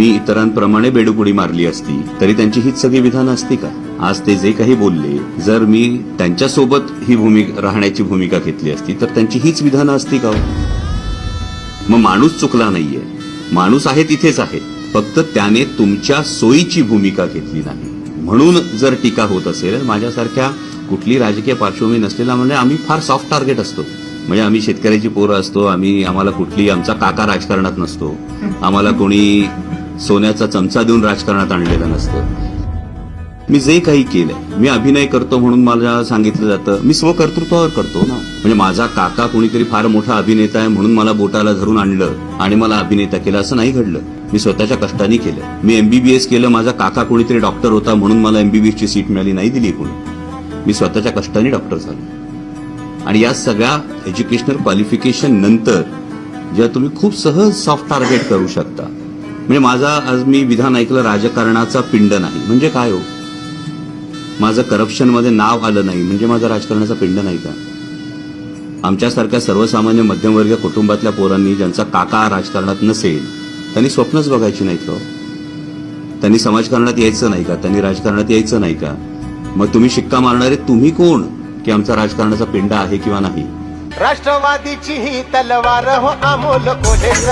मी इतरांप्रमाणे बेडुकुडी मारली असती तरी त्यांची हीच सगळी विधानं असती का? आज ते जे काही बोलले जर मी त्यांच्यासोबत ही भूमिका राहण्याची भूमिका घेतली असती तर त्यांची हीच विधानं असती का हो? मग माणूस चुकला नाहीये. माणूस आहे तिथेच आहे. फक्त त्याने तुमच्या सोयीची भूमिका घेतली नाही. म्हणून जर टीका होत असेल माझ्यासारख्या कुठली राजकीय पार्श्वभूमी नसलेला म्हणजे आम्ही फार सॉफ्ट टार्गेट असतो. म्हणजे आम्ही शेतकऱ्याची पोरं असतो आम्ही आम्हाला कुठली आमचा काका राजकारणात नसतो. आम्हाला कोणी सोन्याचा चमचा देऊन राजकारणात आणलेलं नसतं. मी जे काही केलंय मी अभिनय करतो म्हणून मला सांगितलं जातं. मी स्वकर्तृत्वावर करतो ना. म्हणजे माझा काका कोणीतरी फार मोठा अभिनेता आहे म्हणून मला बोटाला धरून आणलं आणि मला अभिनेता केला असं नाही घडलं. मी स्वतःच्या कष्टाने केलं. मी एमबीबीएस केलं माझा काका कोणीतरी डॉक्टर होता म्हणून मला एमबीबीएस ची सीट मिळाली नाही दिली कोणी. मी स्वतःच्या कष्टाने डॉक्टर झालो. आणि या सगळ्या एज्युकेशनल क्वालिफिकेशन नंतर जेव्हा तुम्ही खूप सहज सॉफ्ट टार्गेट करू शकता म्हणजे माझा आज मी विधान ऐकलं राजकारणाचा पिंड नाही. म्हणजे काय हो? माझं करप्शनमध्ये नाव आलं नाही. म्हणजे माझा राजकारणाचा पिंड नाही का? आमच्यासारख्या सर्वसामान्य मध्यमवर्गीय कुटुंबातल्या पोरांनी ज्यांचा काका राजकारणात नसेल त्यांनी स्वप्नच बघायची नाहीत का त्यांनी समाजकारणात यायचं नाही का? त्यांनी राजकारणात यायचं नाही का? मग तुम्ही शिक्का मारणारे तुम्ही कोण की आमचा राजकारणाचा पिंड आहे किंवा नाही? राष्ट्रवादीची ही तलवार हो अमोल कोल्हेच